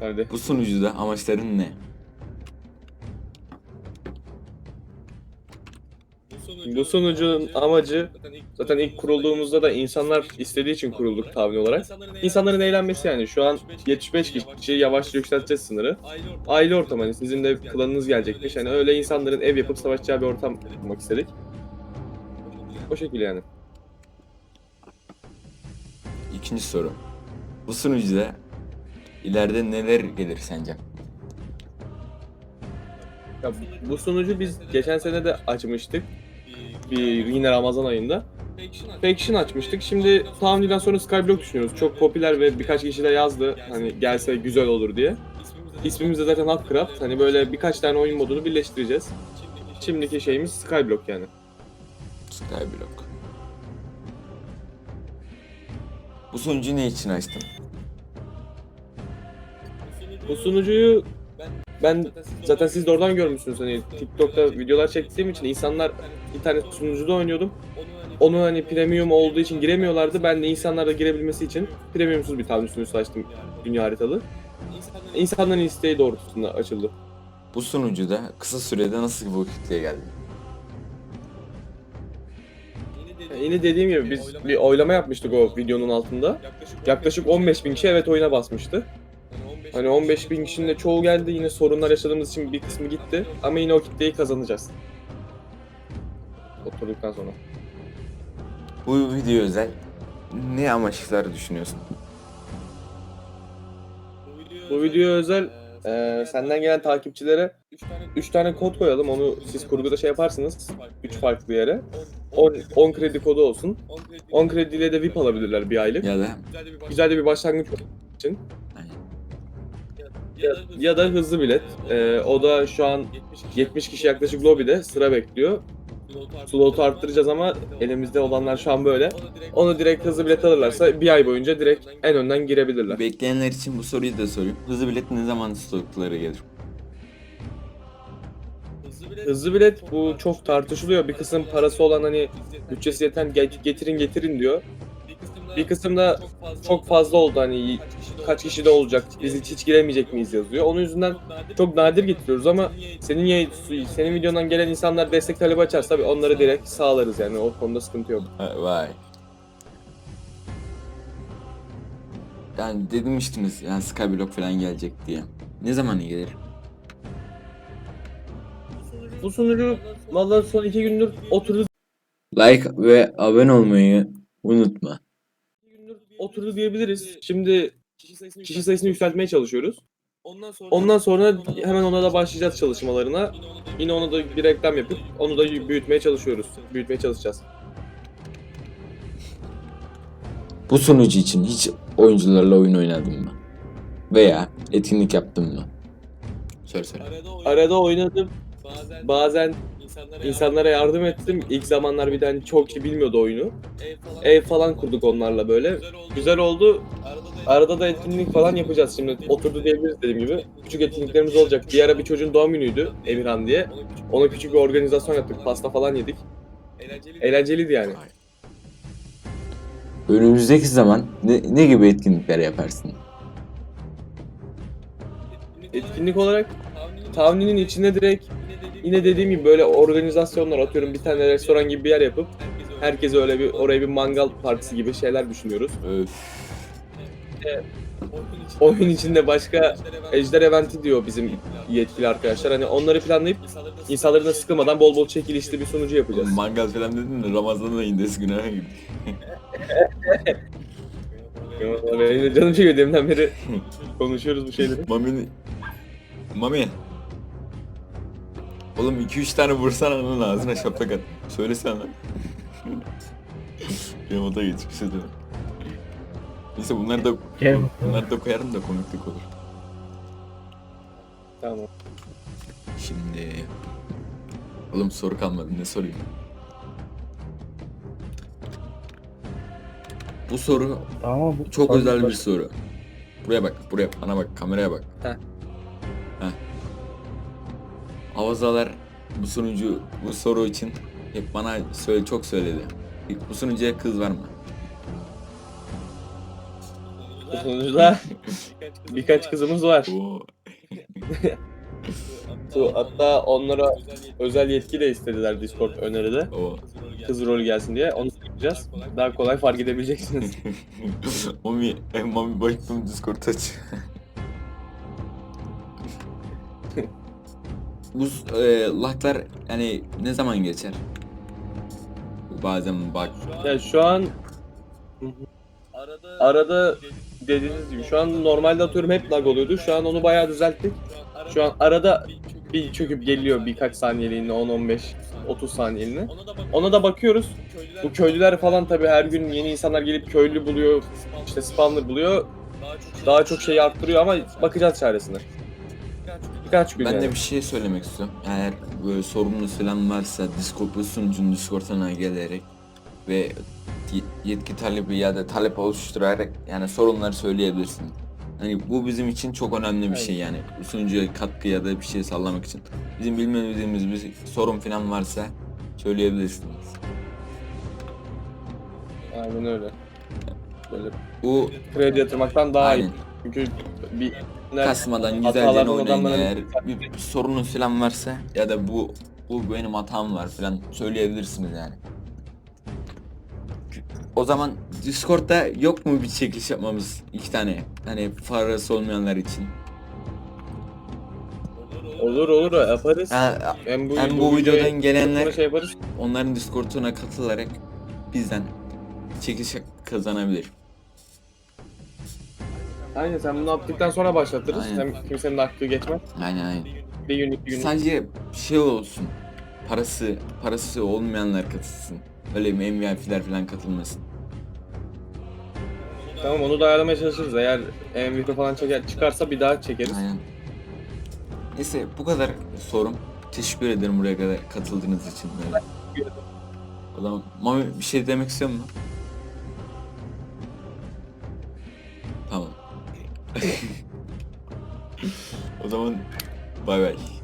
Hadi. Bu sunucuda amaçların ne? Bu sunucunun amacı zaten ilk kurulduğumuzda da insanlar istediği için kurulduk tahmin olarak. İnsanların eğlenmesi yani. Şu an 75 kişi yavaşça yükselteceğiz sınırı. Aile ortamı hani sizin de klanınız gelecekmiş. Hani öyle insanların ev yapıp savaşacağı bir ortam kurmak istedik. O şekilde yani. İkinci soru. Bu sunucuda ileride neler gelir sence? Ya bu sunucu biz geçen sene de açmıştık. Bir yine Ramazan ayında. Faction açmıştık. Şimdi tahminiden sonra Skyblock düşünüyoruz. Çok popüler ve birkaç kişi de yazdı. Hani gelse güzel olur diye. İsmimiz de zaten Hotcraft. Hani böyle birkaç tane oyun modunu birleştireceğiz. Şimdiki şeyimiz Skyblock yani. Skyblock. Bu sunucuyu ne için açtın? Bu sunucuyu ben zaten siz de oradan görmüşsünüz hani TikTok'ta videolar çektiğim için insanlar internet sunucuda oynuyordum. Onu hani premium olduğu için giremiyorlardı. Ben de insanlar da girebilmesi için premiumsuz bir tablet sunucusu açtım dünya haritalı. İnsanların isteği doğrultusunda açıldı. Bu sunucuda kısa sürede nasıl bu kitleye geldin? Yani yine dediğim gibi biz bir oylama yapmıştık o videonun altında. Yaklaşık 15 bin kişi evet oyuna basmıştı. Hani 15 bin kişinin de çoğu geldi yine sorunlar yaşadığımız için bir kısmı gitti. Ama yine o kitleyi kazanacağız. Oturduktan sonra. Bu video özel ne amaçlar düşünüyorsun? Bu video özel e, senden gelen takipçilere 3 tane kod koyalım. Onu siz kurguda şey yaparsınız. 3 farklı yere. 10, 10 kredi kodu olsun. 10 krediyle de VIP alabilirler bir aylık. Ya da Güzel de bir başlangıç için. Ya, ya da hızlı bilet. E, o da şu an 70 kişi yaklaşık lobide sıra bekliyor. Slot'u arttıracağız ama elimizde olanlar şu an böyle. Onu direkt hızlı bilet alırlarsa bir ay boyunca direkt en önden girebilirler. bekleyenler için bu soruyu da sorayım. Hızlı bilet ne zaman stoklara gelir? Hızlı bilet bu çok tartışılıyor. Bir kısım parası olan hani bütçesi yeten "Get- getirin getirin diyor. Bir kısım da çok fazla oldu hani kaç kişi de olacak biz hiç, hiç giremeyecek miyiz yazıyor. Onun yüzünden çok nadir getiriyoruz ama senin yayın, senin videondan gelen insanlar destek talebi açarsa tabii onları direkt sağlarız yani o konuda sıkıntı yok. Vay. Yani demiştiniz yani Skyblock falan gelecek diye. Ne zaman gelir? Bu sunucu vallahi son iki gündür oturdu Like ve abone olmayı unutma. Oturdu diyebiliriz. Şimdi kişi sayısını yükseltmeye çalışıyoruz. Ondan sonra hemen ona da başlayacağız çalışmalarına. Yine ona da bir reklam yapıp onu da büyütmeye çalışıyoruz. Büyütmeye çalışacağız. Bu sunucu için hiç oyuncularla oyun oynadın mı? Veya etkinlik yaptın mı? Söyle söyle. Arada oynadım. Bazen insanlara yardım ettim. İlk zamanlar bir de hani çok kişi bilmiyordu oyunu. Ev falan kurduk onlarla böyle. Güzel oldu. Arada da etkinlik falan yapacağız şimdi. Oturdu diyebiliriz dediğim gibi. Küçük etkinliklerimiz olacak. Bir ara bir çocuğun doğum günüydü Emirhan diye. Ona küçük bir organizasyon yaptık. Pasta falan yedik. Eğlenceliydi yani. Önümüzdeki zaman ne, ne gibi etkinlikler yaparsın? Etkinlik olarak tahmininin içine direkt yine dediğim gibi böyle organizasyonlar atıyorum bir tane restoran gibi bir yer yapıp herkese öyle bir oraya bir mangal partisi gibi şeyler düşünüyoruz. Öf. Oyun içinde başka Ejder Eventi diyor bizim yetkili arkadaşlar. Hani onları planlayıp insanların da sıkılmadan bol bol çekilişli bir sunucu yapacağız. Mangal falan dedin de Ramazan ayındayız günaha gibi. Benim de canım çekiyor deminden beri konuşuyoruz bu şeyleri. Mami... Mami. Oğlum 2-3 tane vursana onun ağzına şaplak at. Söylesene lan. Remote'a geç bir şey deme. Neyse bunları da, bunları da koyarım da komiklik olur. Tamam. Şimdi... Oğlum soru kalmadı ne sorayım? Bu soru Tamam bu çok özel bir soru. Buraya bak, buraya bana bak, kameraya bak. Heh. Avazalar bu sunucu bu soru için hep bana söyle çok söyledi. Bu sunucuya kız var mı? Sunucuda birkaç kızımız var. Oo. Bu- Hatta onlara özel yetki de istediler Discord öneride. Oo. Kız rolü gelsin diye. Onu yapacağız. Daha kolay fark edebileceksiniz. Mami, e, Mami baktım Discord aç. Bu e, laklar yani ne zaman geçer? Bazen bak. Ya şu an arada dediğiniz gibi şu an normalde atıyorum hep lag oluyordu. Şu an onu bayağı düzelttik. Şu an arada bir çöküp geliyor birkaç saniyeliğine 10-15 30 saniyeliğine. Ona da bakıyoruz. Bu köylüler falan tabii her gün yeni insanlar gelip köylü buluyor, işte spawner buluyor. Daha çok şey arttırıyor ama bakacağız çaresine. Birkaç gün Ben de bir şey söylemek istiyorum. Eğer böyle sorununuz falan varsa Discord sunucunun Discord'una gelerek ve ye- yetki talebi ya da talep oluşturarak yani sorunları söyleyebilirsiniz. Hani bu bizim için çok önemli bir şey yani. Sunucuya katkı ya da bir şey sağlamak için. Bizim bilmediğimiz bir sorun falan varsa söyleyebilirsiniz. Aynen öyle. Böyle Bu kredi yatırmaktan daha iyi. aynen. Çünkü bir kasmadan güzelce hatalardan oynayın eğer bir, bir sorunun falan varsa ya da bu bu benim hatam var falan söyleyebilirsiniz yani. O zaman Discord'da yok mu bir çekiliş yapmamız iki tane hani parası olmayanlar için? Olur olur yaparız. Ha, Hem bu, hem bu videodan gelenler şey yaparız. onların Discord'una katılarak bizden çekiliş kazanabilir. Aynen sen bunu yaptıktan sonra başlatırız. Aynen. Hem kimsenin de hakkı geçmez. Aynen aynen. Bir gün iki gün. Sadece şey olsun. Parası parası olmayanlar katılsın. Öyle MVP'ler falan katılmasın. Tamam onu da ayarlamaya çalışırız. Eğer MVP falan çeker, çıkarsa bir daha çekeriz. Aynen. Neyse bu kadar sorum. Teşekkür ederim buraya kadar katıldığınız için. Böyle. O zaman Mami bir şey demek istiyor musun? O zaman bay bay.